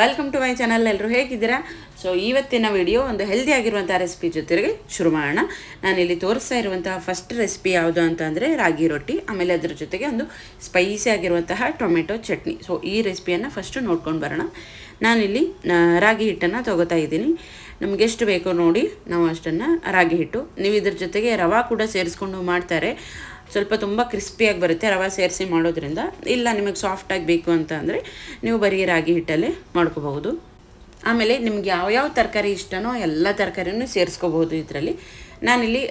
Welcome to my channel ಎಲ್ಲರೂ ಹೇಗಿದ್ದೀರಾ? So ಇವತ್ತಿನ ವಿಡಿಯೋ ಒಂದು ಹೆಲ್ದಿ ಆಗಿರುವಂಥ ರೆಸಿಪಿ ಜೊತೆಗೆ ಶುರು ಮಾಡೋಣ. ನಾನಿಲ್ಲಿ ತೋರಿಸ್ತಾ ಇರುವಂತಹ ಫಸ್ಟ್ ರೆಸಿಪಿ ಯಾವುದು ಅಂತ ರಾಗಿ ರೊಟ್ಟಿ, ಆಮೇಲೆ ಅದರ ಜೊತೆಗೆ ಒಂದು ಸ್ಪೈಸಿ ಆಗಿರುವಂತಹ ಟೊಮೆಟೊ ಚಟ್ನಿ. ಸೊ ಈ ರೆಸಿಪಿಯನ್ನು ಫಸ್ಟು ನೋಡ್ಕೊಂಡು ಬರೋಣ. ನಾನಿಲ್ಲಿ ರಾಗಿ ಹಿಟ್ಟನ್ನು ತೊಗೋತಾ ಇದ್ದೀನಿ. ನಮ್ಗೆ ಎಷ್ಟು ಬೇಕೋ ನೋಡಿ ನಾವು ಅಷ್ಟನ್ನು ರಾಗಿ ಹಿಟ್ಟು. ನೀವು ಇದ್ರ ಜೊತೆಗೆ ರವಾ ಕೂಡ ಸೇರಿಸ್ಕೊಂಡು ಮಾಡ್ತಾರೆ. ಸ್ವಲ್ಪ ತುಂಬ ಕ್ರಿಸ್ಪಿಯಾಗಿ ಬರುತ್ತೆ, ರವೆ ಸೇರಿಸಿ ಮಾಡೋದ್ರಿಂದ. ಇಲ್ಲ, ನಿಮಗೆ ಸಾಫ್ಟಾಗಿ ಬೇಕು ಅಂತ ಅಂದರೆ ನೀವು ಬರೀ ರಾಗಿ ಹಿಟ್ಟಲ್ಲೇ ಮಾಡ್ಕೋಬಹುದು. ಆಮೇಲೆ ನಿಮ್ಗೆ ಯಾವ್ಯಾವ ತರಕಾರಿ ಇಷ್ಟನೋ ಎಲ್ಲ ತರಕಾರಿನೂ ಸೇರಿಸ್ಕೋಬಹುದು ಇದರಲ್ಲಿ. ನಾನಿಲ್ಲಿ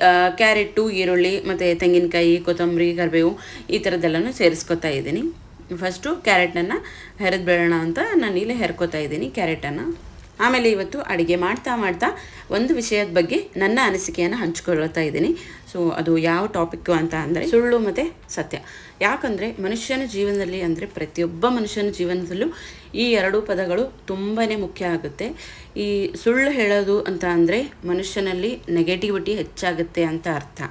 ಕ್ಯಾರೆಟು, ಈರುಳ್ಳಿ, ಮತ್ತು ತೆಂಗಿನಕಾಯಿ, ಕೊತ್ತಂಬರಿ, ಕರಿಬೇವು ಈ ಥರದ್ದೆಲ್ಲನೂ ಸೇರಿಸ್ಕೊತಾ ಇದ್ದೀನಿ. ಫಸ್ಟು ಕ್ಯಾರೆಟನ್ನು ಹೆರೆದು ಬೇಡೋಣ ಅಂತ ನಾನು ಇಲ್ಲಿ ಹೆರ್ಕೋತಾ ಇದ್ದೀನಿ, ಕ್ಯಾರೆಟನ್ನು. ಆಮೇಲೆ ಇವತ್ತು ಅಡುಗೆ ಮಾಡ್ತಾ ಮಾಡ್ತಾ ಒಂದು ವಿಷಯದ ಬಗ್ಗೆ ನನ್ನ ಅನಿಸಿಕೆಯನ್ನು ಹಂಚ್ಕೊಳ್ತಾ ಇದ್ದೀನಿ. ಸೊ ಅದು ಯಾವ ಟಾಪಿಕ್ಕು ಅಂತ ಅಂದರೆ ಸುಳ್ಳು ಮತ್ತು ಸತ್ಯ. ಯಾಕಂದರೆ ಮನುಷ್ಯನ ಜೀವನದಲ್ಲಿ ಅಂದರೆ ಪ್ರತಿಯೊಬ್ಬ ಮನುಷ್ಯನ ಜೀವನದಲ್ಲೂ ಈ ಎರಡೂ ಪದಗಳು ತುಂಬಾ ಮುಖ್ಯ ಆಗುತ್ತೆ. ಈ ಸುಳ್ಳು ಹೇಳೋದು ಅಂತ ಅಂದರೆ ಮನುಷ್ಯನಲ್ಲಿ ನೆಗೆಟಿವಿಟಿ ಹೆಚ್ಚಾಗುತ್ತೆ ಅಂತ ಅರ್ಥ.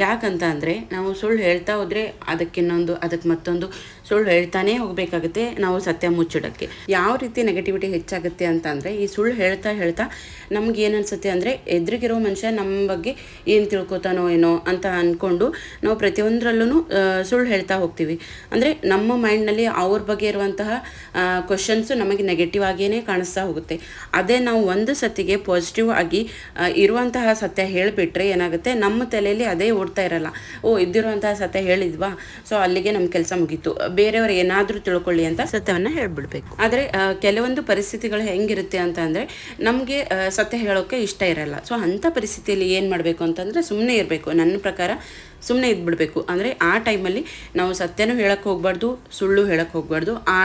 ಯಾಕಂತ ಅಂದರೆ ನಾವು ಸುಳ್ಳು ಹೇಳ್ತಾ ಹೋದರೆ ಅದಕ್ಕಿನ್ನೊಂದು, ಅದಕ್ಕೆ ಮತ್ತೊಂದು ಸುಳ್ಳು ಹೇಳ್ತಾನೆ ಹೋಗಬೇಕಾಗುತ್ತೆ ನಾವು ಸತ್ಯ ಮುಚ್ಚಿಡೋಕ್ಕೆ. ಯಾವ ರೀತಿ ನೆಗೆಟಿವಿಟಿ ಹೆಚ್ಚಾಗುತ್ತೆ ಅಂತ ಈ ಸುಳ್ಳು ಹೇಳ್ತಾ ಹೇಳ್ತಾ ನಮ್ಗೆ ಏನು ಅನಿಸುತ್ತೆ ಅಂದರೆ ಎದುರಿಗಿರೋ ಮನುಷ್ಯ ನಮ್ಮ ಬಗ್ಗೆ ಏನು ತಿಳ್ಕೊತಾನೋ ಏನೋ ಅಂತ ಅಂದ್ಕೊಂಡು ನಾವು ಪ್ರತಿಯೊಂದರಲ್ಲೂ ಸುಳ್ಳು ಹೇಳ್ತಾ ಹೋಗ್ತೀವಿ. ಅಂದರೆ ನಮ್ಮ ಮೈಂಡ್ನಲ್ಲಿ ಅವ್ರ ಬಗ್ಗೆ ಇರುವಂತಹ ಕ್ವಶನ್ಸು ನಮಗೆ ನೆಗೆಟಿವ್ ಆಗಿಯೇ ಕಾಣಿಸ್ತಾ ಹೋಗುತ್ತೆ. ಅದೇ ನಾವು ಒಂದು ಸತಿಗೆ ಪಾಸಿಟಿವ್ ಆಗಿ ಇರುವಂತಹ ಸತ್ಯ ಹೇಳಿಬಿಟ್ರೆ ಏನಾಗುತ್ತೆ, ನಮ್ಮ ತಲೆಯಲ್ಲಿ ಅದೇ ಓಡ್ತಾ ಇರಲ್ಲ. ಓ, ಇದ್ದಿರುವಂತಹ ಸತ್ಯ ಹೇಳಿದ್ವಾ? ಸೊ, ಅಲ್ಲಿಗೆ ನಮ್ಮ ಕೆಲಸ ಮುಗೀತು. ಬೇರೆಯವರು ಏನಾದರೂ ತಿಳ್ಕೊಳ್ಳಿ ಅಂತ ಸತ್ಯವನ್ನು ಹೇಳ್ಬಿಡ್ಬೇಕು. ಆದರೆ ಕೆಲವೊಂದು ಪರಿಸ್ಥಿತಿಗಳು ಹೆಂಗಿರುತ್ತೆ ಅಂತ ಅಂದರೆ ನಮಗೆ ಸತ್ಯ ಹೇಳೋಕ್ಕೆ ಇಷ್ಟ ಇರಲ್ಲ. ಸೊ ಅಂಥ ಪರಿಸ್ಥಿತಿಯಲ್ಲಿ ಏನು ಮಾಡಬೇಕು ಅಂತಂದರೆ ಸುಮ್ಮನೆ ಇರಬೇಕು. ನನ್ನ ಪ್ರಕಾರ ಸುಮ್ಮನೆ ಇದ್ಬಿಡ್ಬೇಕು. ಅಂದರೆ ಆ ಟೈಮಲ್ಲಿ ನಾವು ಸತ್ಯನೂ ಹೇಳಕ್ಕೆ ಹೋಗ್ಬಾರ್ದು ಸುಳ್ಳು ಹೇಳಕ್ಕೆ ಹೋಗ್ಬಾರ್ದು. ಆ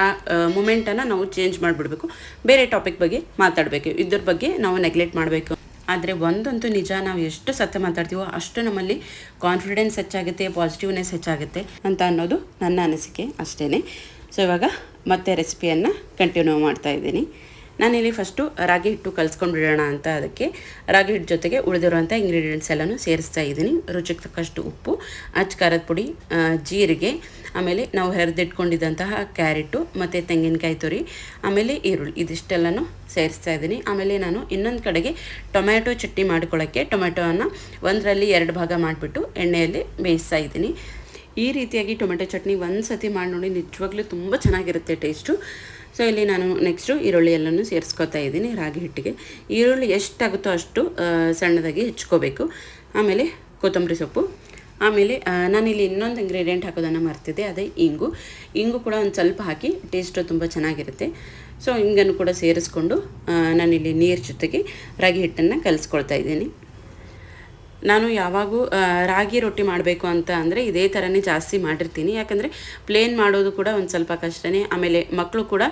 ಮೂಮೆಂಟನ್ನು ನಾವು ಚೇಂಜ್ ಮಾಡಿಬಿಡ್ಬೇಕು. ಬೇರೆ ಟಾಪಿಕ್ ಬಗ್ಗೆ ಮಾತಾಡಬೇಕು. ಇದ್ರ ಬಗ್ಗೆ ನಾವು ನೆಗ್ಲೆಕ್ಟ್ ಮಾಡಬೇಕು. ಆದರೆ ಒಂದಂತೂ ನಿಜ, ನಾವು ಎಷ್ಟು ಸತ್ಯ ಮಾತಾಡ್ತೀವೋ ಅಷ್ಟು ನಮ್ಮಲ್ಲಿ ಕಾನ್ಫಿಡೆನ್ಸ್ ಹೆಚ್ಚಾಗುತ್ತೆ ಪಾಸಿಟಿವ್ನೆಸ್ ಹೆಚ್ಚಾಗುತ್ತೆ ಅಂತ ಅನ್ನೋದು ನನ್ನ ಅನಿಸಿಕೆ ಅಷ್ಟೇ ಸೊ ಇವಾಗ ಮತ್ತೆ ರೆಸಿಪಿಯನ್ನು ಕಂಟಿನ್ಯೂ ಮಾಡ್ತಾ ಇದ್ದೀನಿ. ನಾನಿಲ್ಲಿ ಫಸ್ಟು ರಾಗಿ ಹಿಟ್ಟು ಕಲಿಸ್ಕೊಂಡ್ಬಿಡೋಣ ಅಂತ ಅದಕ್ಕೆ ರಾಗಿ ಹಿಟ್ಟು ಜೊತೆಗೆ ಉಳಿದಿರುವಂಥ ಇಂಗ್ರೀಡಿಯೆಂಟ್ಸ್ ಎಲ್ಲನೂ ಸೇರಿಸ್ತಾ ಇದ್ದೀನಿ. ರುಚಿಗೆ ತಕ್ಕಷ್ಟು ಉಪ್ಪು, ಅಚ್ಚ ಖಾರದ ಪುಡಿ ಜೀರಿಗೆ, ಆಮೇಲೆ ನಾವು ಹೆರೆದಿಟ್ಕೊಂಡಿದ್ದಂತಹ ಕ್ಯಾರೆಟು ಮತ್ತು ತೆಂಗಿನಕಾಯಿ ತುರಿ, ಆಮೇಲೆ ಈರುಳ್ಳಿ ಇದಿಷ್ಟೆಲ್ಲನೂ ಸೇರಿಸ್ತಾ ಇದ್ದೀನಿ. ಆಮೇಲೆ ನಾನು ಇನ್ನೊಂದು ಕಡೆಗೆ ಟೊಮ್ಯಾಟೊ ಚಟ್ನಿ ಮಾಡ್ಕೊಳ್ಳೋಕ್ಕೆ ಟೊಮೆಟೊವನ್ನು ಒಂದರಲ್ಲಿ ಎರಡು ಭಾಗ ಮಾಡಿಬಿಟ್ಟು ಎಣ್ಣೆಯಲ್ಲಿ ಬೇಯಿಸ್ತಾ ಇದ್ದೀನಿ. ಈ ರೀತಿಯಾಗಿ ಟೊಮೆಟೊ ಚಟ್ನಿ ಒಂದು ಸತಿ ಮಾಡಿ ನೋಡಿ ನಿಜವಾಗ್ಲೂ ತುಂಬ ಚೆನ್ನಾಗಿರುತ್ತೆ ಟೇಸ್ಟು. ಸೊ ಇಲ್ಲಿ ನಾನು ನೆಕ್ಸ್ಟು ಈರುಳ್ಳಿ ಎಲ್ಲನೂ ಸೇರಿಸ್ಕೊತಾ ಇದ್ದೀನಿ, ರಾಗಿ ಹಿಟ್ಟಿಗೆ. ಈರುಳ್ಳಿ ಎಷ್ಟಾಗುತ್ತೋ ಅಷ್ಟು ಸಣ್ಣದಾಗಿ ಹೆಚ್ಕೋಬೇಕು. ಆಮೇಲೆ ಕೊತ್ತಂಬರಿ ಸೊಪ್ಪು. ಆಮೇಲೆ ನಾನಿಲ್ಲಿ ಇನ್ನೊಂದು ಇಂಗ್ರೀಡಿಯೆಂಟ್ ಹಾಕೋದನ್ನು ಮರ್ತಿದ್ದೆ, ಅದೇ ಇಂಗು. ಇಂಗು ಕೂಡ ಒಂದು ಸ್ವಲ್ಪ ಹಾಕಿ ಟೇಸ್ಟು ತುಂಬ ಚೆನ್ನಾಗಿರುತ್ತೆ. ಸೊ ಇಂಗನ್ನು ಕೂಡ ಸೇರಿಸ್ಕೊಂಡು ನಾನಿಲ್ಲಿ ನೀರು ಜೊತೆಗೆ ರಾಗಿ ಹಿಟ್ಟನ್ನು ಕಲಿಸ್ಕೊಳ್ತಾ ಇದ್ದೀನಿ. ನಾನು ಯಾವಾಗೂ ರಾಗಿ ರೊಟ್ಟಿ ಮಾಡಬೇಕು ಅಂತ ಅಂದರೆ ಇದೇ ಥರನೇ ಜಾಸ್ತಿ ಮಾಡಿರ್ತೀನಿ. ಯಾಕಂದರೆ ಪ್ಲೇನ್ ಮಾಡೋದು ಕೂಡ ಒಂದು ಸ್ವಲ್ಪ ಕಷ್ಟನೇ. ಆಮೇಲೆ ಮಕ್ಕಳು ಕೂಡ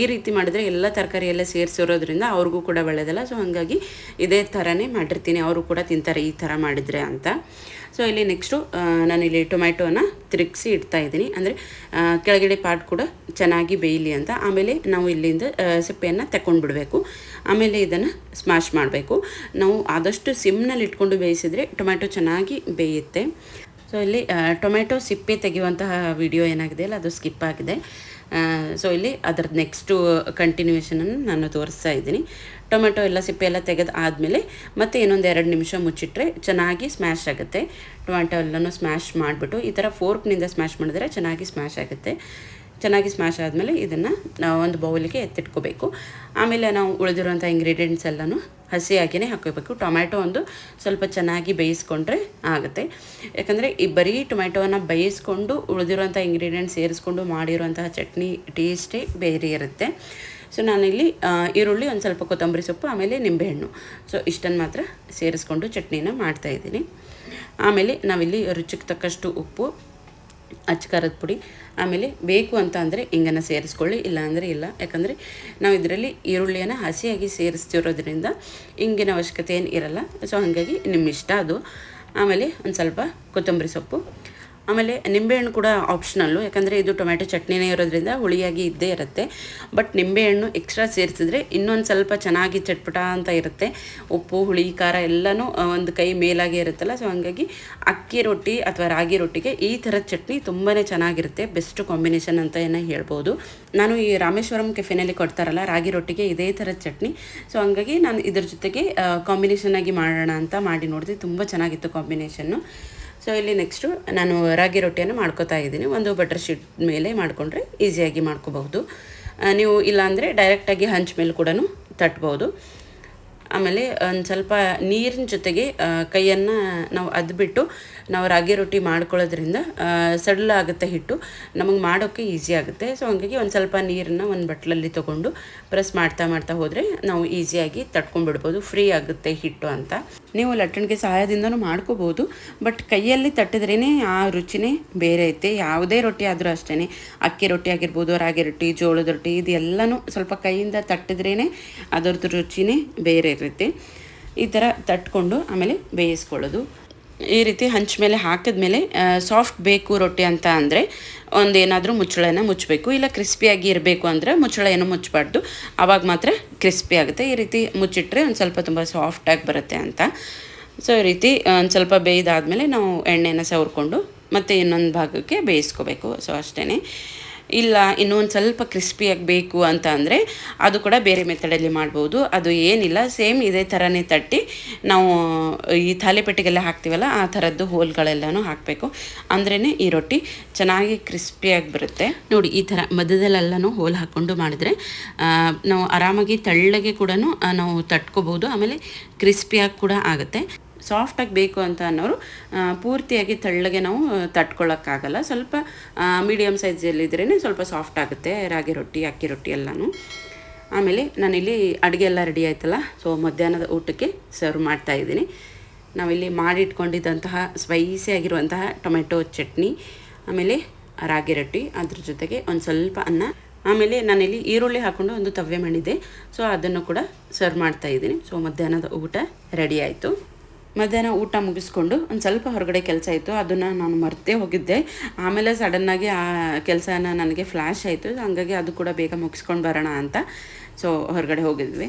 ಈ ರೀತಿ ಮಾಡಿದ್ರೆ ಎಲ್ಲ ತರಕಾರಿ ಎಲ್ಲ ಸೇರಿಸಿರೋದ್ರಿಂದ ಅವ್ರಿಗೂ ಕೂಡ ಒಳ್ಳೆಯದಲ್ಲ ಸೊ ಹಾಗಾಗಿ ಇದೇ ಥರನೇ ಮಾಡಿರ್ತೀನಿ. ಅವರು ಕೂಡ ತಿಂತಾರೆ ಈ ಥರ ಮಾಡಿದರೆ ಅಂತ. ಸೊ ಇಲ್ಲಿ ನೆಕ್ಸ್ಟು ನಾನಿಲ್ಲಿ ಟೊಮ್ಯಾಟೋನ ತಿರುಗಿಸಿ ಇಡ್ತಾ ಇದ್ದೀನಿ. ಅಂದರೆ ಕೆಳಗಡೆ ಪಾರ್ಟ್ ಕೂಡ ಚೆನ್ನಾಗಿ ಬೇಯಲಿ ಅಂತ. ಆಮೇಲೆ ನಾವು ಇಲ್ಲಿಂದ ಸಿಪ್ಪೆಯನ್ನು ತಗೊಂಡ್ಬಿಡಬೇಕು ಆಮೇಲೆ ಇದನ್ನು ಸ್ಮ್ಯಾಶ್ ಮಾಡಬೇಕು. ನಾವು ಆದಷ್ಟು ಸಿಮ್ನಲ್ಲಿ ಇಟ್ಕೊಂಡು ಬೇಯಿಸಿದರೆ ಟೊಮ್ಯಾಟೊ ಚೆನ್ನಾಗಿ ಬೇಯುತ್ತೆ. ಸೊ ಇಲ್ಲಿ ಟೊಮೆಟೊ ಸಿಪ್ಪೆ ತೆಗೆಯುವಂತಹ ವಿಡಿಯೋ ಏನಾಗಿದೆ ಅಲ್ಲ, ಅದು ಸ್ಕಿಪ್ ಆಗಿದೆ. ಸೊ ಇಲ್ಲಿ ಅದರದ್ದು ನೆಕ್ಸ್ಟು ಕಂಟಿನ್ಯೂಷನನ್ನು ನಾನು ತೋರಿಸ್ತಾ ಇದ್ದೀನಿ. ಟೊಮೆಟೊ ಎಲ್ಲ, ಸಿಪ್ಪೆ ಎಲ್ಲ ತೆಗೆದು ಆದಮೇಲೆ ಮತ್ತೆ ಇನ್ನೊಂದು ಎರಡು ನಿಮಿಷ ಮುಚ್ಚಿಟ್ರೆ ಚೆನ್ನಾಗಿ ಸ್ಮ್ಯಾಶ್ ಆಗುತ್ತೆ. ಟೊಮೆಟೊ ಎಲ್ಲನೂ ಸ್ಮ್ಯಾಶ್ ಮಾಡಿಬಿಟ್ಟು ಈ ಥರ ಫೋರ್ಕ್ನಿಂದ ಸ್ಮ್ಯಾಶ್ ಮಾಡಿದ್ರೆ ಚೆನ್ನಾಗಿ ಸ್ಮ್ಯಾಶ್ ಆಗುತ್ತೆ. ಚೆನ್ನಾಗಿ ಸ್ಮ್ಯಾಶ್ ಆದಮೇಲೆ ಇದನ್ನು ನಾವು ಒಂದು ಬೌಲಿಗೆ ಎತ್ತಿಟ್ಕೋಬೇಕು. ಆಮೇಲೆ ನಾವು ಉಳಿದಿರುವಂಥ ಇಂಗ್ರೀಡಿಯೆಂಟ್ಸ್ ಎಲ್ಲನೂ ಹಸಿಯಾಗಿಯೇ ಹಾಕೋಬೇಕು ಟೊಮ್ಯಾಟೊ ಒಂದು ಸ್ವಲ್ಪ ಚೆನ್ನಾಗಿ ಬೇಯಿಸ್ಕೊಂಡ್ರೆ ಆಗುತ್ತೆ. ಯಾಕಂದರೆ ಈ ಬರೀ ಟೊಮ್ಯಾಟೊವನ್ನು ಬೇಯಿಸ್ಕೊಂಡು ಉಳಿದಿರುವಂಥ ಇಂಗ್ರೀಡಿಯೆಂಟ್ ಸೇರಿಸ್ಕೊಂಡು ಮಾಡಿರುವಂತಹ ಚಟ್ನಿ ಟೇಸ್ಟೇ ಬೇರೆ ಇರುತ್ತೆ. ಸೊ ನಾನಿಲ್ಲಿ ಈರುಳ್ಳಿ ಒಂದು ಸ್ವಲ್ಪ ಕೊತ್ತಂಬರಿ ಸೊಪ್ಪು, ಆಮೇಲೆ ನಿಂಬೆಹಣ್ಣು. ಸೊ ಇಷ್ಟನ್ನು ಮಾತ್ರ ಸೇರಿಸ್ಕೊಂಡು ಚಟ್ನಿನ ಮಾಡ್ತಾಯಿದ್ದೀನಿ ಆಮೇಲೆ ನಾವಿಲ್ಲಿ ರುಚಿಗೆ ತಕ್ಕಷ್ಟು ಉಪ್ಪು ಅಚ್ಚ ಖಾರದ ಪುಡಿ. ಆಮೇಲೆ ಬೇಕು ಅಂತ ಅಂದರೆ ಹಿಂಗನ್ನು ಸೇರಿಸ್ಕೊಳ್ಳಿ, ಇಲ್ಲ ಅಂದರೆ ಇಲ್ಲ. ಯಾಕಂದರೆ ನಾವು ಇದರಲ್ಲಿ ಈರುಳ್ಳಿಯನ್ನು ಹಸಿಯಾಗಿ ಸೇರಿಸ್ತಿರೋದ್ರಿಂದ ಹಿಂಗಿನ ಅವಶ್ಯಕತೆ ಏನು ಇರಲ್ಲ. ಸೊ ಹಾಗಾಗಿ ನಿಮ್ಮ ಇಷ್ಟ ಅದು. ಆಮೇಲೆ ಒಂದು ಸ್ವಲ್ಪ ಕೊತ್ತಂಬರಿ ಸೊಪ್ಪು. ಆಮೇಲೆ ನಿಂಬೆಹಣ್ಣು ಕೂಡ ಆಪ್ಷನಲ್ಲು ಯಾಕಂದರೆ ಇದು ಟೊಮ್ಯಾಟೊ ಚಟ್ನಿನೇ ಇರೋದ್ರಿಂದ ಹುಳಿಯಾಗಿ ಇದ್ದೇ ಇರುತ್ತೆ. ಬಟ್ ನಿಂಬೆಹಣ್ಣು ಎಕ್ಸ್ಟ್ರಾ ಸೇರಿಸಿದ್ರೆ ಇನ್ನೊಂದು ಸ್ವಲ್ಪ ಚೆನ್ನಾಗಿ ಚಟ್ಪಟ ಅಂತ ಇರುತ್ತೆ. ಉಪ್ಪು, ಹುಳಿ, ಖಾರ ಎಲ್ಲನೂ ಒಂದು ಕೈ ಮೇಲಾಗೆ ಇರುತ್ತಲ್ಲ ಸೊ ಹಂಗಾಗಿ ಅಕ್ಕಿ ರೊಟ್ಟಿ ಅಥವಾ ರಾಗಿ ರೊಟ್ಟಿಗೆ ಈ ಥರದ ಚಟ್ನಿ ತುಂಬಾ ಚೆನ್ನಾಗಿರುತ್ತೆ. ಬೆಸ್ಟ್ ಕಾಂಬಿನೇಷನ್ ಅಂತ ಏನೋ ಹೇಳ್ಬೋದು. ನಾನು ಈ ರಾಮೇಶ್ವರಂ ಕೆಫೆನಲ್ಲಿ ಕೊಡ್ತಾರಲ್ಲ, ರಾಗಿ ರೊಟ್ಟಿಗೆ ಇದೇ ಥರದ ಚಟ್ನಿ. ಸೊ ಹಂಗಾಗಿ ನಾನು ಇದ್ರ ಜೊತೆಗೆ ಕಾಂಬಿನೇಷನ್ ಆಗಿ ಮಾಡೋಣ ಅಂತ ಮಾಡಿ ನೋಡಿದೆ. ತುಂಬ ಚೆನ್ನಾಗಿತ್ತು ಕಾಂಬಿನೇಷನ್ನು ಸೊ ಇಲ್ಲಿ ನೆಕ್ಸ್ಟು ನಾನು ರಾಗಿ ರೊಟ್ಟಿಯನ್ನು ಮಾಡ್ಕೋತಾ ಇದ್ದೀನಿ. ಒಂದು ಬಟರ್ ಶೀಟ್ ಮೇಲೆ ಮಾಡಿಕೊಂಡ್ರೆ ಈಸಿಯಾಗಿ ಮಾಡ್ಕೋಬಹುದು. ನೀವು ಇಲ್ಲಾಂದರೆ ಡೈರೆಕ್ಟಾಗಿ ಹಂಚ್ ಮೇಲೆ ಕೂಡ ತಟ್ಬೋದು. ಆಮೇಲೆ ಒಂದು ಸ್ವಲ್ಪ ನೀರಿನ ಜೊತೆಗೆ ಕೈಯನ್ನು ನಾವು ಅದ್ಬಿಟ್ಟು ನಾವು ರಾಗಿ ರೊಟ್ಟಿ ಮಾಡ್ಕೊಳ್ಳೋದ್ರಿಂದ ಸಡಲ್ ಆಗುತ್ತೆ ಹಿಟ್ಟು. ನಮಗೆ ಮಾಡೋಕ್ಕೆ ಈಸಿ ಆಗುತ್ತೆ. ಸೊ ಹಂಗಾಗಿ ಒಂದು ಸ್ವಲ್ಪ ನೀರನ್ನ ಒಂದು ಬಟ್ಲಲ್ಲಿ ತೊಗೊಂಡು ಪ್ರೆಸ್ ಮಾಡ್ತಾ ಮಾಡ್ತಾ ಹೋದರೆ ನಾವು ಈಸಿಯಾಗಿ ತಟ್ಕೊಂಡ್ಬಿಡ್ಬೋದು. ಫ್ರೀ ಆಗುತ್ತೆ ಹಿಟ್ಟು ಅಂತ. ನೀವು ಲಟ್ಟಣಿಗೆ ಸಹಾಯದಿಂದನೂ ಮಾಡ್ಕೋಬೋದು, ಬಟ್ ಕೈಯಲ್ಲಿ ತಟ್ಟಿದ್ರೇ ಆ ರುಚಿನೇ ಬೇರೆ ಐತೆ. ಯಾವುದೇ ರೊಟ್ಟಿ ಆದರೂ ಅಷ್ಟೇ ಅಕ್ಕಿ ರೊಟ್ಟಿ ಆಗಿರ್ಬೋದು, ರಾಗಿ ರೊಟ್ಟಿ, ಜೋಳದ ರೊಟ್ಟಿ, ಇದೆಲ್ಲನೂ ಸ್ವಲ್ಪ ಕೈಯಿಂದ ತಟ್ಟಿದ್ರೇ ಅದರದ್ದು ರುಚಿನೇ ಬೇರೆ ಇರುತ್ತೆ. ಈ ಥರ ತಟ್ಕೊಂಡು ಆಮೇಲೆ ಬೇಯಿಸ್ಕೊಳ್ಳೋದು. ಈ ರೀತಿ ಹಂಚ ಮೇಲೆ ಹಾಕಿದ್ಮೇಲೆ ಸಾಫ್ಟ್ ಬೇಕು ರೊಟ್ಟಿ ಅಂತ ಅಂದರೆ ಒಂದೇನಾದರೂ ಮುಚ್ಚಳನ ಮುಚ್ಚಬೇಕು. ಇಲ್ಲ ಕ್ರಿಸ್ಪಿಯಾಗಿ ಇರಬೇಕು ಅಂದರೆ ಮುಚ್ಚಳ ಏನೂ ಮುಚ್ಚಬಾರ್ದು. ಆವಾಗ ಮಾತ್ರ ಕ್ರಿಸ್ಪಿ ಆಗುತ್ತೆ. ಈ ರೀತಿ ಮುಚ್ಚಿಟ್ರೆ ಒಂದು ಸ್ವಲ್ಪ ತುಂಬ ಸಾಫ್ಟಾಗಿ ಬರುತ್ತೆ ಅಂತ. ಸೊ ಈ ರೀತಿ ಒಂದು ಸ್ವಲ್ಪ ಬೇಯ್ದಾದಮೇಲೆ ನಾವು ಎಣ್ಣೆನ ಸವರ್ಕೊಂಡು ಮತ್ತು ಇನ್ನೊಂದು ಭಾಗಕ್ಕೆ ಬೇಯಿಸ್ಕೋಬೇಕು. ಸೊ ಅಷ್ಟೇ ಇಲ್ಲ, ಇನ್ನೂ ಒಂದು ಸ್ವಲ್ಪ ಕ್ರಿಸ್ಪಿಯಾಗಿ ಬೇಕು ಅಂತ ಅಂದರೆ ಅದು ಕೂಡ ಬೇರೆ ಮೆಥಡಲ್ಲಿ ಮಾಡ್ಬೋದು. ಅದು ಏನಿಲ್ಲ ಸೇಮ್ ಇದೇ ಥರನೇ ತಟ್ಟಿ ನಾವು, ಈ ತಾಲಿಪಟ್ಟಿಗೆಲ್ಲ ಹಾಕ್ತೀವಲ್ಲ, ಆ ಥರದ್ದು ಹೋಲ್ಗಳೆಲ್ಲನೂ ಹಾಕಬೇಕು. ಅಂದ್ರೇ ಈ ರೊಟ್ಟಿ ಚೆನ್ನಾಗಿ ಕ್ರಿಸ್ಪಿಯಾಗಿ ಬರುತ್ತೆ. ನೋಡಿ, ಈ ಥರ ಮಧ್ಯದಲ್ಲೆಲ್ಲನೂ ಹೋಲ್ ಹಾಕ್ಕೊಂಡು ಮಾಡಿದ್ರೆ ನಾವು ಆರಾಮಾಗಿ ತಳ್ಳಗೆ ಕೂಡ ನಾವು ತಟ್ಕೋಬೋದು. ಆಮೇಲೆ ಕ್ರಿಸ್ಪಿಯಾಗಿ ಕೂಡ ಆಗುತ್ತೆ. ಸಾಫ್ಟಾಗಿ ಬೇಕು ಅಂತ ಅನ್ನೋರು ಪೂರ್ತಿಯಾಗಿ ತೆಳ್ಳಗೆ ನಾವು ತಟ್ಕೊಳ್ಳೋಕ್ಕಾಗಲ್ಲ ಸ್ವಲ್ಪ ಮೀಡಿಯಮ್ ಸೈಜಲ್ಲಿದ್ರೇ ಸ್ವಲ್ಪ ಸಾಫ್ಟ್ ಆಗುತ್ತೆ, ರಾಗಿ ರೊಟ್ಟಿ, ಅಕ್ಕಿ ರೊಟ್ಟಿ ಎಲ್ಲನೂ. ಆಮೇಲೆ ನಾನಿಲ್ಲಿ ಅಡುಗೆ ಎಲ್ಲ ರೆಡಿ ಆಯ್ತಲ್ಲ ಸೊ ಮಧ್ಯಾಹ್ನದ ಊಟಕ್ಕೆ ಸರ್ವ್ ಮಾಡ್ತಾ ಇದ್ದೀನಿ. ನಾವಿಲ್ಲಿ ಮಾಡಿಟ್ಕೊಂಡಿದ್ದಂತಹ ಸ್ಪೈಸಿ ಆಗಿರುವಂತಹ ಟೊಮೆಟೊ ಚಟ್ನಿ, ಆಮೇಲೆ ರಾಗಿ ರೊಟ್ಟಿ, ಅದ್ರ ಜೊತೆಗೆ ಒಂದು ಸ್ವಲ್ಪ ಅನ್ನ. ಆಮೇಲೆ ನಾನಿಲ್ಲಿ ಈರುಳ್ಳಿ ಹಾಕ್ಕೊಂಡು ಒಂದು ತವ್ವೆ ಮಾಡಿದ್ದೆ ಸೊ ಅದನ್ನು ಕೂಡ ಸರ್ವ್ ಮಾಡ್ತಾ ಇದ್ದೀನಿ. ಸೊ ಮಧ್ಯಾಹ್ನದ ಊಟ ರೆಡಿ ಆಯಿತು. ಮಧ್ಯಾಹ್ನ ಊಟ ಮುಗಿಸ್ಕೊಂಡು ಒಂದು ಸ್ವಲ್ಪ ಹೊರಗಡೆ ಕೆಲಸ ಇತ್ತು, ಅದನ್ನು ನಾನು ಮರ್ತೇ ಹೋಗಿದ್ದೆ. ಆಮೇಲೆ ಸಡನ್ನಾಗಿ ಆ ಕೆಲಸನ ನನಗೆ ಫ್ಲ್ಯಾಶ್ ಆಯಿತು, ಹಂಗಾಗಿ ಅದು ಕೂಡ ಬೇಗ ಮುಗಿಸ್ಕೊಂಡು ಬರೋಣ ಅಂತ. ಸೊ ಹೊರಗಡೆ ಹೋಗಿದ್ವಿ.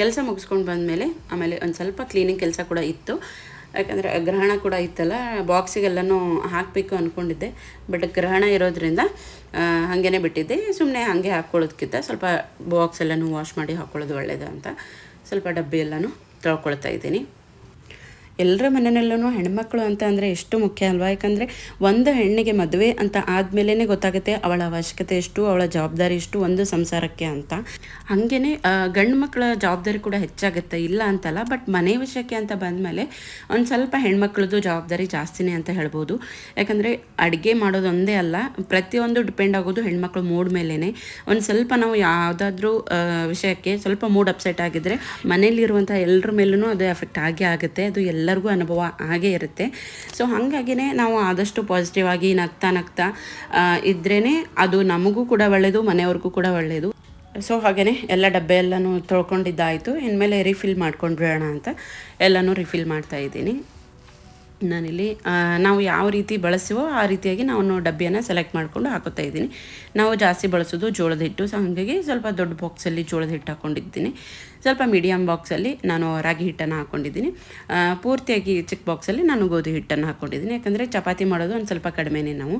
ಕೆಲಸ ಮುಗಿಸ್ಕೊಂಡು ಬಂದಮೇಲೆ ಆಮೇಲೆ ಒಂದು ಸ್ವಲ್ಪ ಕ್ಲೀನಿಂಗ್ ಕೆಲಸ ಕೂಡ ಇತ್ತು. ಯಾಕಂದರೆ ಗ್ರಹಣ ಕೂಡ ಇತ್ತಲ್ಲ ಬಾಕ್ಸಿಗೆಲ್ಲನೂ ಹಾಕಬೇಕು ಅಂದ್ಕೊಂಡಿದ್ದೆ ಬಟ್ ಗ್ರಹಣ ಇರೋದ್ರಿಂದ ಹಾಗೇ ಬಿಟ್ಟಿದ್ದೆ. ಸುಮ್ಮನೆ ಹಾಗೆ ಹಾಕ್ಕೊಳ್ಳೋದಕ್ಕಿಂತ ಸ್ವಲ್ಪ ಬಾಕ್ಸ್ ಎಲ್ಲನೂ ವಾಶ್ ಮಾಡಿ ಹಾಕ್ಕೊಳ್ಳೋದು ಒಳ್ಳೆಯದು ಅಂತ ಸ್ವಲ್ಪ ಡಬ್ಬಿ ಎಲ್ಲನೂ ತೊಳ್ಕೊಳ್ತಾ ಇದ್ದೀನಿ. ಎಲ್ಲರ ಮನೆಯಲ್ಲೂ ಹೆಣ್ಮಕ್ಳು ಅಂತ ಅಂದರೆ ಎಷ್ಟು ಮುಖ್ಯ ಅಲ್ವಾ? ಯಾಕಂದರೆ ಒಂದು ಹೆಣ್ಣಿಗೆ ಮದುವೆ ಅಂತ ಆದಮೇಲೆ ಗೊತ್ತಾಗುತ್ತೆ ಅವಳ ಅವಶ್ಯಕತೆ ಎಷ್ಟು, ಅವಳ ಜವಾಬ್ದಾರಿ ಎಷ್ಟು ಒಂದು ಸಂಸಾರಕ್ಕೆ ಅಂತ. ಹಾಗೇ ಗಂಡು ಮಕ್ಕಳ ಜವಾಬ್ದಾರಿ ಕೂಡ ಹೆಚ್ಚಾಗುತ್ತೆ. ಇಲ್ಲ ಅಂತಲ್ಲ ಬಟ್ ಮನೆ ವಿಷಯಕ್ಕೆ ಅಂತ ಬಂದಮೇಲೆ ಒಂದು ಸ್ವಲ್ಪ ಹೆಣ್ಮಕ್ಳದ್ದು ಜವಾಬ್ದಾರಿ ಜಾಸ್ತಿನೇ ಅಂತ ಹೇಳ್ಬೋದು. ಯಾಕಂದರೆ ಅಡುಗೆ ಮಾಡೋದು ಒಂದೇ ಅಲ್ಲ, ಪ್ರತಿಯೊಂದು ಡಿಪೆಂಡ್ ಆಗೋದು ಹೆಣ್ಮಕ್ಳು ಮೂಡ್ ಮೇಲೇ ಒಂದು ಸ್ವಲ್ಪ ನಾವು ಯಾವುದಾದ್ರೂ ವಿಷಯಕ್ಕೆ ಸ್ವಲ್ಪ ಮೂಡ್ ಅಪ್ಸೆಟ್ ಆಗಿದ್ರೆ ಮನೇಲಿರುವಂಥ ಎಲ್ಲರ ಮೇಲೂ ಅದು ಎಫೆಕ್ಟ್ ಆಗೇ ಆಗುತ್ತೆ. ಅದು ಎಲ್ಲರಿಗೂ ಅನುಭವ ಹಾಗೆ ಇರುತ್ತೆ. ಸೊ ಹಾಗಾಗಿನೇ ನಾವು ಆದಷ್ಟು ಪಾಸಿಟಿವ್ ಆಗಿ ನಗ್ತಾ ನಗ್ತಾ ಇದ್ರೇ ಅದು ನಮಗೂ ಕೂಡ ಒಳ್ಳೆಯದು ಮನೆಯವ್ರಿಗೂ ಕೂಡ ಒಳ್ಳೆಯದು ಸೊ ಹಾಗೆಯೇ ಎಲ್ಲ ಡಬ್ಬೆ ಎಲ್ಲನೂ ತೊಳ್ಕೊಂಡಿದ್ದಾಯಿತು. ಇನ್ಮೇಲೆ ರಿಫಿಲ್ ಮಾಡ್ಕೊಂಡು ಬಿಡೋಣ ಅಂತ. ಎಲ್ಲನೂ ರಿಫಿಲ್ ಮಾಡ್ತಾ ಇದ್ದೀನಿ. ನಾನಿಲ್ಲಿ ನಾವು ಯಾವ ರೀತಿ ಬಳಸ್ತೀವೋ ಆ ರೀತಿಯಾಗಿ ನಾನು ಡಬ್ಬಿಯನ್ನು ಸೆಲೆಕ್ಟ್ ಮಾಡಿಕೊಂಡು ಹಾಕೋತಾ ಇದ್ದೀನಿ. ನಾವು ಜಾಸ್ತಿ ಬಳಸೋದು ಜೋಳದ ಹಿಟ್ಟು, ಸೊ ಹಾಗಾಗಿ ಸ್ವಲ್ಪ ದೊಡ್ಡ ಬಾಕ್ಸಲ್ಲಿ ಜೋಳದ ಹಿಟ್ಟು ಹಾಕ್ಕೊಂಡಿದ್ದೀನಿ ಸ್ವಲ್ಪ ಮೀಡಿಯಮ್ ಬಾಕ್ಸಲ್ಲಿ ನಾನು ರಾಗಿ ಹಿಟ್ಟನ್ನು ಹಾಕ್ಕೊಂಡಿದ್ದೀನಿ ಪೂರ್ತಿಯಾಗಿ ಚಿಕ್ಕ ಬಾಕ್ಸಲ್ಲಿ ನಾನು ಗೋಧಿ ಹಿಟ್ಟನ್ನು ಹಾಕ್ಕೊಂಡಿದ್ದೀನಿ ಯಾಕಂದರೆ ಚಪಾತಿ ಮಾಡೋದು ಒಂದು ಸ್ವಲ್ಪ ಕಡಿಮೆನೇ ನಾವು.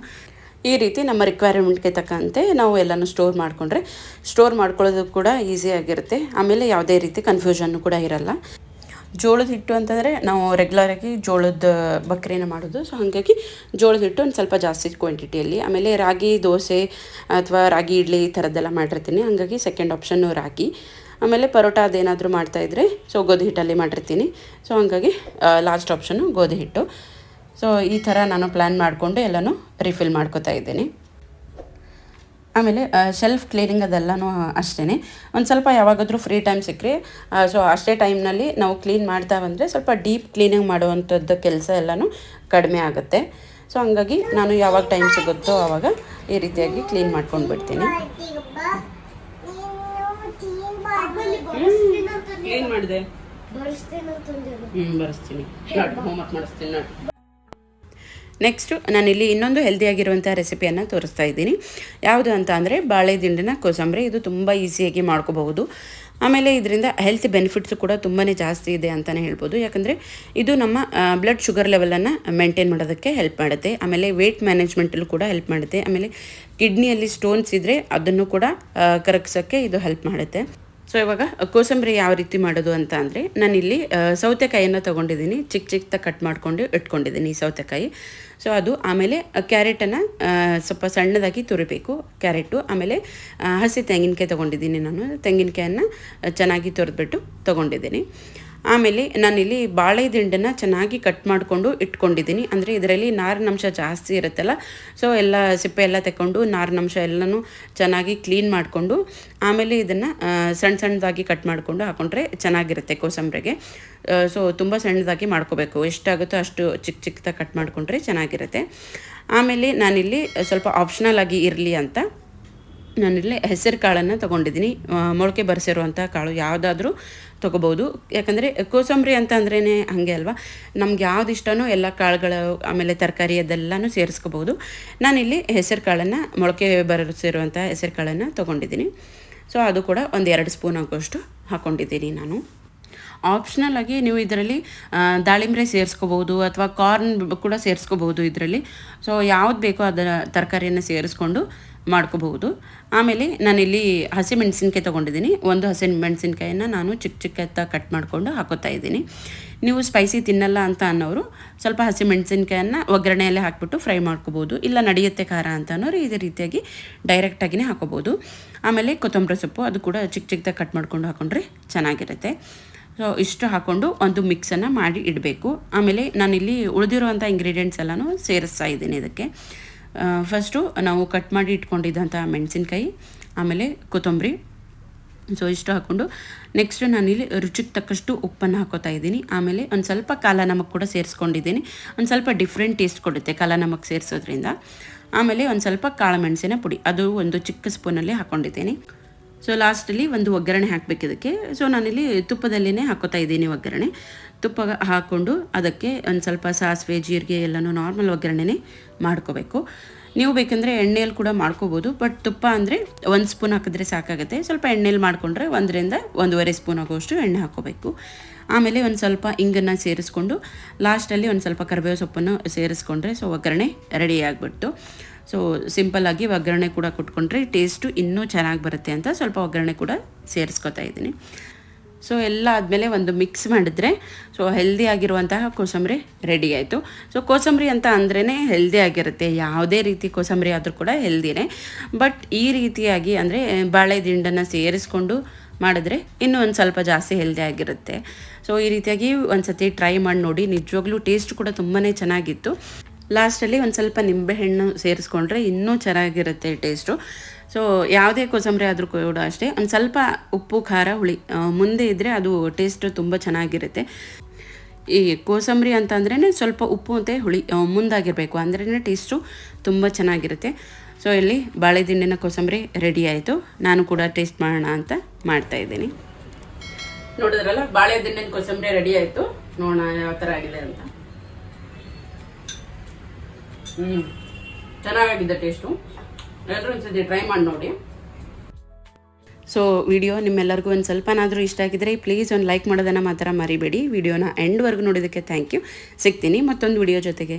ಈ ರೀತಿ ನಮ್ಮ ರಿಕ್ವೈರ್ಮೆಂಟ್ಗೆ ತಕ್ಕಂತೆ ನಾವು ಎಲ್ಲನೂ ಸ್ಟೋರ್ ಮಾಡಿಕೊಂಡ್ರೆ ಸ್ಟೋರ್ ಮಾಡ್ಕೊಳ್ಳೋದು ಕೂಡ ಈಸಿ ಆಗಿರುತ್ತೆ. ಆಮೇಲೆ ಯಾವುದೇ ರೀತಿ ಕನ್ಫ್ಯೂಷನ್ನು ಕೂಡ ಇರಲ್ಲ. ಜೋಳದ ಹಿಟ್ಟು ಅಂತಂದರೆ ನಾವು ರೆಗ್ಯುಲರಾಗಿ ಜೋಳದ, ಬಕ್ರೇನ ಮಾಡೋದು. ಸೊ ಹಾಗಾಗಿ ಜೋಳದ ಹಿಟ್ಟು ಒಂದು ಸ್ವಲ್ಪ ಜಾಸ್ತಿ ಕ್ವಾಂಟಿಟಿಯಲ್ಲಿ ಆಮೇಲೆ ರಾಗಿ, ದೋಸೆ ಅಥವಾ ರಾಗಿ, ಇಡ್ಲಿ ಈ ಥರದ್ದೆಲ್ಲ ಮಾಡಿರ್ತೀನಿ. ಹಾಗಾಗಿ ಸೆಕೆಂಡ್ ಆಪ್ಷನ್ನು ರಾಗಿ. ಆಮೇಲೆ ಪರೋಟ ಅದೇನಾದರೂ ಮಾಡ್ತಾಯಿದ್ರೆ ಸೊ ಗೋಧಿ ಹಿಟ್ಟಲ್ಲಿ ಮಾಡಿರ್ತೀನಿ. ಸೊ ಹಾಗಾಗಿ ಲಾಸ್ಟ್ ಆಪ್ಷನ್ನು ಗೋಧಿ ಹಿಟ್ಟು. ಸೊ ಈ ಥರ ನಾನು ಪ್ಲ್ಯಾನ್ ಮಾಡಿಕೊಂಡು ಎಲ್ಲನೂ ರಿಫಿಲ್ ಮಾಡ್ಕೋತಾ ಇದ್ದೀನಿ. ಆಮೇಲೆ ಸೆಲ್ಫ್ ಕ್ಲೀನಿಂಗ್ ಅದೆಲ್ಲನೂ ಅಷ್ಟೇ ಒಂದು ಸ್ವಲ್ಪ ಯಾವಾಗಾದರೂ ಫ್ರೀ ಟೈಮ್ ಸಿಕ್ಕರೆ. ಸೊ ಅಷ್ಟೇ ಟೈಮ್ನಲ್ಲಿ ನಾವು ಕ್ಲೀನ್ ಮಾಡ್ತಾ ಬಂದರೆ ಸ್ವಲ್ಪ ಡೀಪ್ ಕ್ಲೀನಿಂಗ್ ಮಾಡುವಂಥದ್ದು ಕೆಲಸ ಎಲ್ಲನೂ ಕಡಿಮೆ ಆಗುತ್ತೆ. ಸೊ ಹಂಗಾಗಿ ನಾನು ಯಾವಾಗ ಟೈಮ್ ಸಿಗುತ್ತೋ ಆವಾಗ ಈ ರೀತಿಯಾಗಿ ಕ್ಲೀನ್ ಮಾಡ್ಕೊಂಡು ಬಿಡ್ತೀನಿ. ಏನು ಮಾಡಿದೆ? ಬರೆಸ್ತೀನಿ ಹೋಮ್ವರ್ಕ್ ಮಾಡಿಸ್ತೀನಿ ನೆಕ್ಸ್ಟು ನಾನಿಲ್ಲಿ ಇನ್ನೊಂದು ಹೆಲ್ದಿಯಾಗಿರುವಂಥ ರೆಸಿಪಿಯನ್ನು ತೋರಿಸ್ತಾ ಇದ್ದೀನಿ. ಯಾವುದು ಅಂತ ಅಂದರೆ ಬಾಳೆ ದಿಂಡಿನ ಕೋಸಂಬರಿ. ಇದು ತುಂಬ ಈಸಿಯಾಗಿ ಮಾಡ್ಕೋಬಹುದು. ಆಮೇಲೆ ಇದರಿಂದ ಹೆಲ್ತ್ ಬೆನಿಫಿಟ್ಸು ಕೂಡ ತುಂಬಾ ಜಾಸ್ತಿ ಇದೆ ಅಂತಲೇ ಹೇಳ್ಬೋದು. ಯಾಕಂದರೆ ಇದು ನಮ್ಮ ಬ್ಲಡ್ ಶುಗರ್ ಲೆವೆಲನ್ನು ಮೇಂಟೈನ್ ಮಾಡೋದಕ್ಕೆ ಹೆಲ್ಪ್ ಮಾಡುತ್ತೆ. ಆಮೇಲೆ ವೆಯ್ಟ್ ಮ್ಯಾನೇಜ್ಮೆಂಟಲ್ಲೂ ಕೂಡ ಹೆಲ್ಪ್ ಮಾಡುತ್ತೆ. ಆಮೇಲೆ ಕಿಡ್ನಿಯಲ್ಲಿ ಸ್ಟೋನ್ಸ್ ಇದ್ದರೆ ಅದನ್ನು ಕೂಡ ಕರಗಿಸೋಕ್ಕೆ ಇದು ಹೆಲ್ಪ್ ಮಾಡುತ್ತೆ. ಸೊ ಇವಾಗ ಕೋಸಂಬರಿ ಯಾವ ರೀತಿ ಮಾಡೋದು ಅಂತ ಅಂದರೆ, ನಾನಿಲ್ಲಿ ಸೌತೆಕಾಯಿಯನ್ನು ತೊಗೊಂಡಿದ್ದೀನಿ. ಚಿಕ್ಕ ಚಿಕ್ಕದಾಗಿ ಕಟ್ ಮಾಡ್ಕೊಂಡು ಇಟ್ಕೊಂಡಿದ್ದೀನಿ ಈ ಸೌತೆಕಾಯಿ. ಸೊ ಅದು ಆಮೇಲೆ ಕ್ಯಾರೆಟನ್ನು ಸ್ವಲ್ಪ ಸಣ್ಣದಾಗಿ ತುರಿಬೇಕು. ಕ್ಯಾರೆಟು, ಆಮೇಲೆ ಹಸಿ ತೆಂಗಿನಕಾಯಿ ತೊಗೊಂಡಿದ್ದೀನಿ ನಾನು. ತೆಂಗಿನಕಾಯನ್ನು ಚೆನ್ನಾಗಿ ತುರಿದ್ಬಿಟ್ಟು ತೊಗೊಂಡಿದ್ದೀನಿ. ಆಮೇಲೆ ನಾನಿಲ್ಲಿ ಬಾಳೆ ದಿಂಡನ್ನು ಚೆನ್ನಾಗಿ ಕಟ್ ಮಾಡಿಕೊಂಡು ಇಟ್ಕೊಂಡಿದ್ದೀನಿ. ಅಂದರೆ ಇದರಲ್ಲಿ ನಾರಿನಂಶ ಜಾಸ್ತಿ ಇರುತ್ತಲ್ಲ ಸೊ ಎಲ್ಲ ಸಿಪ್ಪೆ ಎಲ್ಲ ತಗೊಂಡು ನಾರಿನಂಶ ಎಲ್ಲನೂ ಚೆನ್ನಾಗಿ ಕ್ಲೀನ್ ಮಾಡಿಕೊಂಡು, ಆಮೇಲೆ ಇದನ್ನು ಸಣ್ಣ ಸಣ್ಣದಾಗಿ ಕಟ್ ಮಾಡಿಕೊಂಡು ಹಾಕೊಂಡ್ರೆ ಚೆನ್ನಾಗಿರುತ್ತೆ ಕೋಸಂಬರಿಗೆ. ಸೊ ತುಂಬ ಸಣ್ಣದಾಗಿ ಮಾಡ್ಕೋಬೇಕು. ಎಷ್ಟಾಗುತ್ತೋ ಅಷ್ಟು ಚಿಕ್ಕ ಚಿಕ್ಕದಾಗಿ ಕಟ್ ಮಾಡಿಕೊಂಡ್ರೆ ಚೆನ್ನಾಗಿರುತ್ತೆ. ಆಮೇಲೆ ನಾನಿಲ್ಲಿ ಸ್ವಲ್ಪ ಆಪ್ಷನಲ್ ಆಗಿ ಇರಲಿ ಅಂತ ನಾನಿಲ್ಲಿ ಹೆಸರು ಕಾಳನ್ನು ತೊಗೊಂಡಿದ್ದೀನಿ. ಮೊಳಕೆ ಬರೆಸಿರುವಂಥ ಕಾಳು ಯಾವುದಾದ್ರೂ ತೊಗೋಬೋದು. ಯಾಕಂದರೆ ಕೋಸಂಬರಿ ಅಂತ ಅಂದ್ರೇ ಹಾಗೆ ಅಲ್ವಾ? ನಮ್ಗೆ ಯಾವ್ದು ಇಷ್ಟನೋ ಎಲ್ಲ ಕಾಳುಗಳು, ಆಮೇಲೆ ತರಕಾರಿ ಅದೆಲ್ಲನೂ ಸೇರಿಸ್ಕೋಬೋದು. ನಾನಿಲ್ಲಿ ಹೆಸರು ಕಾಳನ್ನು, ಮೊಳಕೆ ಬರೆಸಿರುವಂಥ ಹೆಸರು ಕಾಳನ್ನು ತೊಗೊಂಡಿದ್ದೀನಿ. ಸೊ ಅದು ಕೂಡ ಒಂದು ಎರಡು ಸ್ಪೂನ್ ಆಗೋಷ್ಟು ಹಾಕ್ಕೊಂಡಿದ್ದೀನಿ ನಾನು. ಆಪ್ಷನಲ್ ಆಗಿ ನೀವು ಇದರಲ್ಲಿ ದಾಳಿಂಬೆ ದಾಳಿಂಬ್ರೆ ಸೇರಿಸ್ಕೋಬೋದು ಅಥವಾ ಕಾರ್ನ್ ಕೂಡ ಸೇರಿಸ್ಕೋಬೋದು ಇದರಲ್ಲಿ. ಸೊ ಯಾವ್ದು ಬೇಕೋ ಅದರ ತರಕಾರಿಯನ್ನು ಸೇರಿಸ್ಕೊಂಡು ಮಾಡ್ಕೋಬಹುದು. ಆಮೇಲೆ ನಾನಿಲ್ಲಿ ಹಸಿಮೆಣಸಿನ್ಕಾಯಿ ತೊಗೊಂಡಿದ್ದೀನಿ. ಒಂದು ಹಸಿ ಮೆಣಸಿನ್ಕಾಯನ್ನು ನಾನು ಚಿಕ್ಕ ಚಿಕ್ಕ ಕಟ್ ಮಾಡಿಕೊಂಡು ಹಾಕೋತಾ ಇದ್ದೀನಿ. ನೀವು ಸ್ಪೈಸಿ ತಿನ್ನಲ್ಲ ಅಂತ ಅನ್ನೋರು ಸ್ವಲ್ಪ ಹಸಿ ಮೆಣಸಿನ್ಕಾಯನ್ನು ಒಗ್ಗರಣೆಯಲ್ಲೇ ಹಾಕ್ಬಿಟ್ಟು ಫ್ರೈ ಮಾಡ್ಕೋಬೋದು ಇಲ್ಲ ನಡೆಯುತ್ತೆ ಖಾರ ಅಂತ ಅನ್ನೋರು ಇದೇ ರೀತಿಯಾಗಿ ಡೈರೆಕ್ಟಾಗಿಯೇ ಹಾಕೋಬೋದು ಆಮೇಲೆ ಕೊತ್ತಂಬರಿ ಸೊಪ್ಪು ಅದು ಕೂಡ ಚಿಕ್ಕ ಚಿಕ್ಕದಾಗಿ ಕಟ್ ಮಾಡ್ಕೊಂಡು ಹಾಕೊಂಡ್ರೆ ಚೆನ್ನಾಗಿರುತ್ತೆ. ಸೊ ಇಷ್ಟು ಹಾಕ್ಕೊಂಡು ಒಂದು ಮಿಕ್ಸನ್ನು ಮಾಡಿ ಇಡಬೇಕು. ಆಮೇಲೆ ನಾನಿಲ್ಲಿ ಉಳಿದಿರುವಂಥ ಇಂಗ್ರೀಡಿಯೆಂಟ್ಸ್ ಎಲ್ಲನೂ ಸೇರಿಸ್ತಾ ಇದ್ದೀನಿ ಇದಕ್ಕೆ. ಫಸ್ಟು ನಾವು ಕಟ್ ಮಾಡಿ ಇಟ್ಕೊಂಡಿದ್ದಂಥ ಮೆಣಸಿನ್ಕಾಯಿ, ಆಮೇಲೆ ಕೊತ್ತಂಬರಿ. ಸೊ ಇಷ್ಟು ಹಾಕ್ಕೊಂಡು ನೆಕ್ಸ್ಟ್ ನಾನಿಲ್ಲಿ ರುಚಿಗೆ ತಕ್ಕಷ್ಟು ಉಪ್ಪನ್ನು ಹಾಕೋತಾ ಇದ್ದೀನಿ. ಆಮೇಲೆ ಒಂದು ಸ್ವಲ್ಪ ಕಾಲ ನಮಕ್ ಕೂಡ ಸೇರಿಸ್ಕೊಂಡಿದ್ದೀನಿ. ಒಂದು ಸ್ವಲ್ಪ ಡಿಫ್ರೆಂಟ್ ಟೇಸ್ಟ್ ಕೊಡುತ್ತೆ ಕಾಲ ನಮಕ್ ಸೇರಿಸೋದ್ರಿಂದ. ಆಮೇಲೆ ಒಂದು ಸ್ವಲ್ಪ ಕಾಳು ಮೆಣಸಿನ ಪುಡಿ, ಅದು ಒಂದು ಚಿಕ್ಕ ಸ್ಪೂನಲ್ಲಿ ಹಾಕ್ಕೊಂಡಿದ್ದೀನಿ ಸೊ ಲಾಸ್ಟಲ್ಲಿ ಒಂದು ಒಗ್ಗರಣೆ ಹಾಕಬೇಕು ಇದಕ್ಕೆ. ಸೊ ನಾನಿಲ್ಲಿ ತುಪ್ಪದಲ್ಲೇ ಹಾಕೋತಾ ಇದ್ದೀನಿ ಒಗ್ಗರಣೆ. ತುಪ್ಪ ಹಾಕ್ಕೊಂಡು ಅದಕ್ಕೆ ಒಂದು ಸ್ವಲ್ಪ ಸಾಸಿವೆ, ಜೀರಿಗೆ ಎಲ್ಲನೂ ನಾರ್ಮಲ್ ಒಗ್ಗರಣೆನೇ ಮಾಡ್ಕೋಬೇಕು. ನೀವು ಬೇಕಂದರೆ ಎಣ್ಣೆಯಲ್ಲಿ ಕೂಡ ಮಾಡ್ಕೋಬೋದು ಬಟ್ ತುಪ್ಪ ಅಂದರೆ ಒಂದು ಸ್ಪೂನ್ ಹಾಕಿದ್ರೆ ಸಾಕಾಗುತ್ತೆ. ಸ್ವಲ್ಪ ಎಣ್ಣೆಯಲ್ಲಿ ಮಾಡಿಕೊಂಡ್ರೆ ಒಂದರಿಂದ ಒಂದೂವರೆ ಸ್ಪೂನ್ ಆಗೋಷ್ಟು ಎಣ್ಣೆ ಹಾಕ್ಕೋಬೇಕು. ಆಮೇಲೆ ಒಂದು ಸ್ವಲ್ಪ ಇಂಗನ್ನು ಸೇರಿಸ್ಕೊಂಡು ಲಾಸ್ಟಲ್ಲಿ ಒಂದು ಸ್ವಲ್ಪ ಕರಿಬೇವು ಸೊಪ್ಪನ್ನು ಸೇರಿಸ್ಕೊಂಡ್ರೆ ಸೊ ಒಗ್ಗರಣೆ ರೆಡಿ ಆಗಿಬಿಡ್ತು. ಸೊ ಸಿಂಪಲ್ಲಾಗಿ ಒಗ್ಗರಣೆ ಕೂಡ ಕೊಟ್ಕೊಂಡ್ರೆ ಟೇಸ್ಟು ಇನ್ನೂ ಚೆನ್ನಾಗಿ ಬರುತ್ತೆ ಅಂತ ಸ್ವಲ್ಪ ಒಗ್ಗರಣೆ ಕೂಡ ಸೇರಿಸ್ಕೊತಾ ಇದ್ದೀನಿ. ಸೊ ಎಲ್ಲ ಆದಮೇಲೆ ಒಂದು ಮಿಕ್ಸ್ ಮಾಡಿದ್ರೆ ಸೊ ಹೆಲ್ದಿ ಆಗಿರುವಂತಹ ಕೋಸಂಬರಿ ರೆಡಿ ಆಯಿತು. ಸೊ ಕೋಸಂಬರಿ ಅಂತ ಅಂದ್ರೇ ಹೆಲ್ದಿ ಆಗಿರುತ್ತೆ. ಯಾವುದೇ ರೀತಿ ಕೋಸಂಬರಿ ಆದರೂ ಕೂಡ ಹೆಲ್ದಿನೇ ಬಟ್ ಈ ರೀತಿಯಾಗಿ ಅಂದರೆ ಬಾಳೆ ದಿಂಡನ್ನು ಸೇರಿಸ್ಕೊಂಡು ಮಾಡಿದ್ರೆ ಇನ್ನೂ ಒಂದು ಸ್ವಲ್ಪ ಜಾಸ್ತಿ ಹೆಲ್ದಿ ಆಗಿರುತ್ತೆ. ಸೊ ಈ ರೀತಿಯಾಗಿ ಒಂದು ಸತಿ ಟ್ರೈ ಮಾಡಿ ನೋಡಿ. ನಿಜವಾಗ್ಲೂ ಟೇಸ್ಟ್ ಕೂಡ ತುಂಬಾ ಚೆನ್ನಾಗಿತ್ತು. ಲಾಸ್ಟಲ್ಲಿ ಒಂದು ಸ್ವಲ್ಪ ನಿಂಬೆಹಣ್ಣು ಸೇರಿಸ್ಕೊಂಡ್ರೆ ಇನ್ನೂ ಚೆನ್ನಾಗಿರುತ್ತೆ ಟೇಸ್ಟು ಸೊ ಯಾವುದೇ ಕೋಸಂಬರಿ ಆದರೂ ಕೂಡ ಅಷ್ಟೇ. ಒಂದು ಸ್ವಲ್ಪ ಉಪ್ಪು, ಖಾರ, ಹುಳಿ ಮುಂದೆ ಇದ್ದರೆ ಅದು ಟೇಸ್ಟ್ ತುಂಬ ಚೆನ್ನಾಗಿರುತ್ತೆ. ಈ ಕೋಸಂಬರಿ ಅಂತ ಅಂದ್ರೇ ಸ್ವಲ್ಪ ಉಪ್ಪು ಮತ್ತು ಹುಳಿ ಮುಂದಾಗಿರಬೇಕು. ಅಂದ್ರೇ ಟೇಸ್ಟು ತುಂಬ ಚೆನ್ನಾಗಿರುತ್ತೆ. ಸೊ ಇಲ್ಲಿ ಬಾಳೆ ದಿಂಡಿನ ಕೋಸಂಬರಿ ರೆಡಿ ಆಯಿತು. ನಾನು ಕೂಡ ಟೇಸ್ಟ್ ಮಾಡೋಣ ಅಂತ ಮಾಡ್ತಾ ಇದ್ದೀನಿ. ನೋಡಿದ್ರಲ್ಲ ಬಾಳೆ ದಿಂಡಿನ ಕೋಸಂಬರಿ ರೆಡಿ ಆಯಿತು. ನೋಡೋಣ ಯಾವ ಥರ ಆಗಿದೆ ಅಂತ. ಹ್ಞೂ ಟೇಸ್ಟು ಎಲ್ಲರೂ ಒಂದ್ಸತಿ ಟ್ರೈ ಮಾಡಿ ನೋಡಿ. ಸೊ ವಿಡಿಯೋ ನಿಮ್ಮೆಲ್ಲರಿಗೂ ಒಂದು ಸ್ವಲ್ಪನಾದರೂ ಇಷ್ಟ ಆಗಿದ್ರೆ ಪ್ಲೀಸ್ ಒಂದು ಲೈಕ್ ಮಾಡೋದನ್ನು ಮಾತ್ರ ಮರಿಬೇಡಿ. ವಿಡಿಯೋನ ಎಂಡ್ವರೆಗೂ ನೋಡಿದ್ದಕ್ಕೆ ಥ್ಯಾಂಕ್ ಯು ಸಿಗ್ತೀನಿ ಮತ್ತೊಂದು ವಿಡಿಯೋ ಜೊತೆಗೆ.